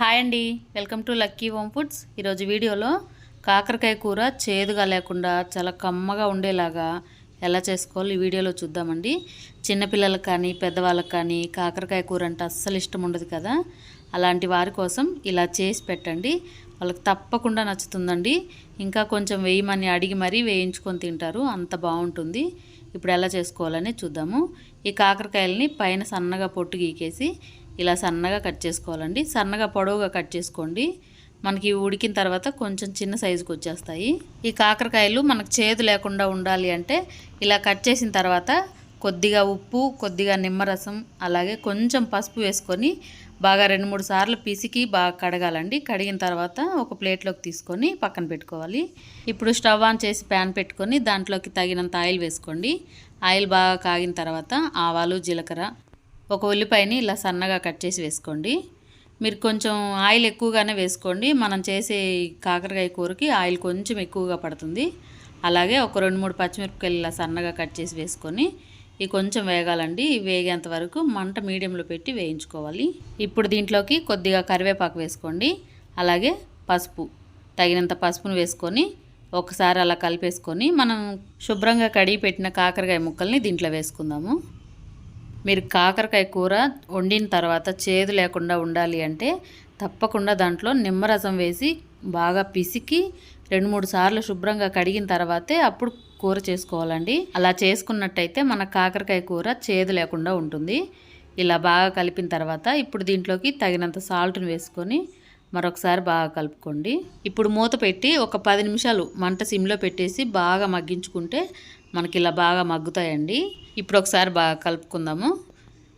Hi అండి. Welcome to lucky home foods. ఈరోజు వీడియోలో కాకరకాయ కూర చేదుగా లేకుండా చాలా కమ్మగా ఉండేలాగా ఎలా చేసుకోవాలి ఈ వీడియోలో చూద్దామండి. చిన్నపిల్లలకు కానీ పెద్దవాళ్ళకి కానీ కాకరకాయ కూర అంటే అస్సలు ఇష్టం ఉండదు కదా. అలాంటి వారి కోసం ఇలా చేసి పెట్టండి. వాళ్ళకి తప్పకుండా నచ్చుతుందండి. ఇంకా కొంచెం వేయమని అడిగి మరీ వేయించుకొని తింటారు. అంత బాగుంటుంది. ఇప్పుడు ఎలా చేసుకోవాలని చూద్దాము. ఈ కాకరకాయలని పైన సన్నగా పొట్టు గీకేసి ఇలా సన్నగా కట్ చేసుకోవాలండి. సన్నగా పొడవుగా కట్ చేసుకోండి. మనకి ఉడికిన తర్వాత కొంచెం చిన్న సైజుకి వచ్చేస్తాయి. ఈ కాకరకాయలు మనకు చేదు లేకుండా ఉండాలి అంటే ఇలా కట్ చేసిన తర్వాత కొద్దిగా ఉప్పు కొద్దిగా నిమ్మరసం అలాగే కొంచెం పసుపు వేసుకొని బాగా రెండు మూడు సార్లు పిసికి బాగా కడగాలండి. కడిగిన తర్వాత ఒక ప్లేట్లోకి తీసుకొని పక్కన పెట్టుకోవాలి. ఇప్పుడు స్టవ్ ఆన్ చేసి ప్యాన్ పెట్టుకొని దాంట్లోకి తగినంత ఆయిల్ వేసుకోండి. ఆయిల్ బాగా కాగిన తర్వాత ఆవాలు జీలకర్ర ఒక ఉల్లిపాయని ఇలా సన్నగా కట్ చేసి వేసుకోండి. మీరు కొంచెం ఆయిల్ ఎక్కువగానే వేసుకోండి. మనం చేసే కాకరకాయ కూరకి ఆయిల్ కొంచెం ఎక్కువగా పడుతుంది. అలాగే ఒక రెండు మూడు పచ్చిమిరపకాయలు ఇలా సన్నగా కట్ చేసి వేసుకొని ఇవి కొంచెం వేగాలండి. వేగేంత వరకు మంట మీడియంలో పెట్టి వేయించుకోవాలి. ఇప్పుడు దీంట్లోకి కొద్దిగా కరివేపాకు వేసుకోండి. అలాగే పసుపు తగినంత పసుపును వేసుకొని ఒకసారి అలా కలిపేసుకొని మనం శుభ్రంగా కడిగి పెట్టిన కాకరకాయ ముక్కల్ని దీంట్లో వేసుకుందాము. మీరు కాకరకాయ కూర వండిన తర్వాత చేదు లేకుండా ఉండాలి అంటే తప్పకుండా దాంట్లో నిమ్మరసం వేసి బాగా పిసికి రెండు మూడు సార్లు శుభ్రంగా కడిగిన తర్వాతే అప్పుడు కూర చేసుకోవాలండి. అలా చేసుకున్నట్టయితే మన కాకరకాయ కూర చేదు లేకుండా ఉంటుంది. ఇలా బాగా కలిపిన తర్వాత ఇప్పుడు దీంట్లోకి తగినంత సాల్ట్ని వేసుకొని మరొకసారి బాగా కలుపుకోండి. ఇప్పుడు మూత పెట్టి ఒక పది నిమిషాలు మంట సిమ్లో పెట్టేసి బాగా మగ్గించుకుంటే మనకి ఇలా బాగా మగ్గుతాయండి. ఇప్పుడు ఒకసారి బాగా కలుపుకుందాము.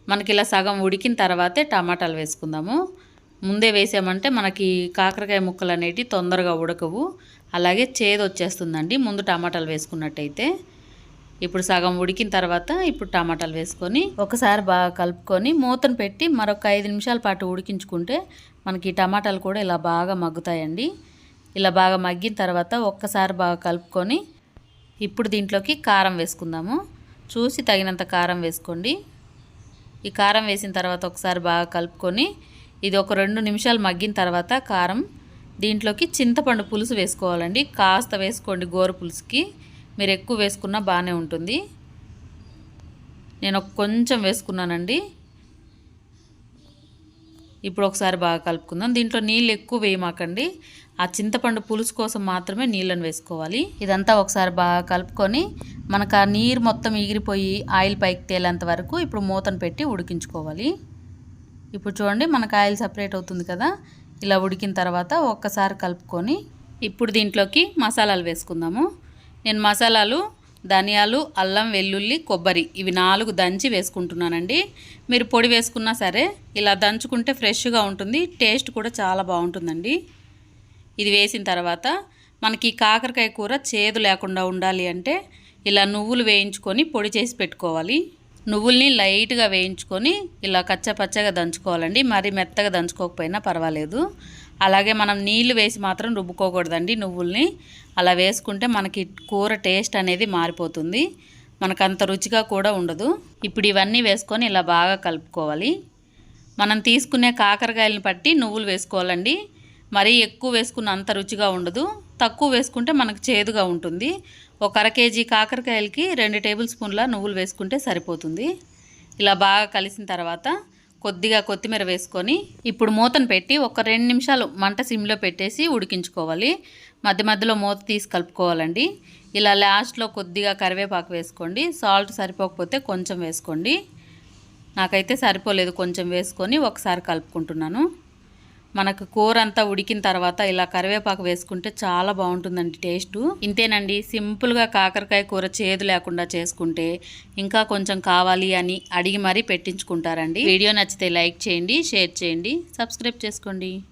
మనకి ఇలా సగం ఉడికిన తర్వాతే టమాటాలు వేసుకుందాము. ముందే వేసామంటే మనకి కాకరకాయ ముక్కలు అనేవి తొందరగా ఉడకవు. అలాగే చేదు వచ్చేస్తుందండి ముందు టమాటాలు వేసుకున్నట్టయితే. ఇప్పుడు సగం ఉడికిన తర్వాత ఇప్పుడు టమాటాలు వేసుకొని ఒకసారి బాగా కలుపుకొని మూతను పెట్టి మరొక ఐదు నిమిషాల పాటు ఉడికించుకుంటే మనకి టమాటాలు కూడా ఇలా బాగా మగ్గుతాయండి. ఇలా బాగా మగ్గిన తర్వాత ఒక్కసారి బాగా కలుపుకొని ఇప్పుడు దీంట్లోకి కారం వేసుకుందాము. చూసి తగినంత కారం వేసుకోండి. ఈ కారం వేసిన తర్వాత ఒకసారి బాగా కలుపుకొని ఇది ఒక రెండు నిమిషాలు మగ్గిన తర్వాత కారం దీంట్లోకి చింతపండు పులుసు వేసుకోవాలండి. కాస్త వేసుకోండి గోరు పులుసుకి. మీరు ఎక్కువ వేసుకున్నా బాగానే ఉంటుంది. నేను కొంచెం వేసుకున్నానండి. ఇప్పుడు ఒకసారి బాగా కలుపుకుందాం. దీంట్లో నీళ్ళు ఎక్కువ వేయమాకండి. ఆ చింతపండు పులుసు కోసం మాత్రమే నీళ్ళని వేసుకోవాలి. ఇదంతా ఒకసారి బాగా కలుపుకొని మనకు ఆ నీరు మొత్తం ఎగిరిపోయి ఆయిల్ పైకి తేలేంత వరకు ఇప్పుడు మూతను పెట్టి ఉడికించుకోవాలి. ఇప్పుడు చూడండి మనకు ఆయిల్ సపరేట్ అవుతుంది కదా. ఇలా ఉడికిన తర్వాత ఒక్కసారి కలుపుకొని ఇప్పుడు దీంట్లోకి మసాలాలు వేసుకుందాము. నేను మసాలాలు ధనియాలు అల్లం వెల్లుల్లి కొబ్బరి ఇవి నాలుగు దంచి వేసుకుంటున్నానండి. మీరు పొడి వేసుకున్నా సరే ఇలా దంచుకుంటే ఫ్రెష్గా ఉంటుంది టేస్ట్ కూడా చాలా బాగుంటుందండి. ఇది వేసిన తర్వాత మనకి కాకరకాయ కూర చేదు లేకుండా ఉండాలి అంటే ఇలా నువ్వులు వేయించుకొని పొడి చేసి పెట్టుకోవాలి. నువ్వుల్ని లైట్గా వేయించుకొని ఇలా కచ్చపచ్చగా దంచుకోవాలండి. మరీ మెత్తగా దంచుకోకపోయినా పర్వాలేదు. అలాగే మనం నీళ్ళు వేసి మాత్రం రుబ్బుకోకూడదండి నువ్వుల్ని. అలా వేసుకుంటే మనకి కూర టేస్ట్ అనేది మారిపోతుంది. మనకు అంత రుచిగా కూడా ఉండదు. ఇప్పుడు ఇవన్నీ వేసుకొని ఇలా బాగా కలుపుకోవాలి. మనం తీసుకునే కాకరకాయలను బట్టి నువ్వులు వేసుకోవాలండి. మరీ ఎక్కువ వేసుకున్న అంత రుచిగా ఉండదు. తక్కువ వేసుకుంటే మనకు చేదుగా ఉంటుంది. ఒక అర కేజీ కాకరకాయలకి రెండు టేబుల్ స్పూన్ల నువ్వులు వేసుకుంటే సరిపోతుంది. ఇలా బాగా కలిసిన తర్వాత కొద్దిగా కొత్తిమీర వేసుకొని ఇప్పుడు మూతను పెట్టి ఒక రెండు నిమిషాలు మంట సిమ్లో పెట్టేసి ఉడికించుకోవాలి. మధ్య మధ్యలో మూత తీసి కలుపుకోవాలండి. ఇలా లాస్ట్లో కొద్దిగా కరివేపాకు వేసుకోండి. సాల్ట్ సరిపోకపోతే కొంచెం వేసుకోండి. నాకైతే సరిపోలేదు కొంచెం వేసుకొని ఒకసారి కలుపుకుంటున్నాను. మనకు కూర అంతా ఉడికిన తర్వాత ఇలా కరివేపాకు వేసుకుంటే చాలా బాగుంటుందండి టేస్ట్. ఇంతేనండి సింపుల్గా కాకరకాయ కూర చేదు లేకుండా చేసుకుంటే ఇంకా కొంచెం కావాలి అని అడిగి మరీ పెట్టించుకుంటారండి. వీడియో నచ్చితే లైక్ చేయండి షేర్ చేయండి సబ్స్క్రైబ్ చేసుకోండి.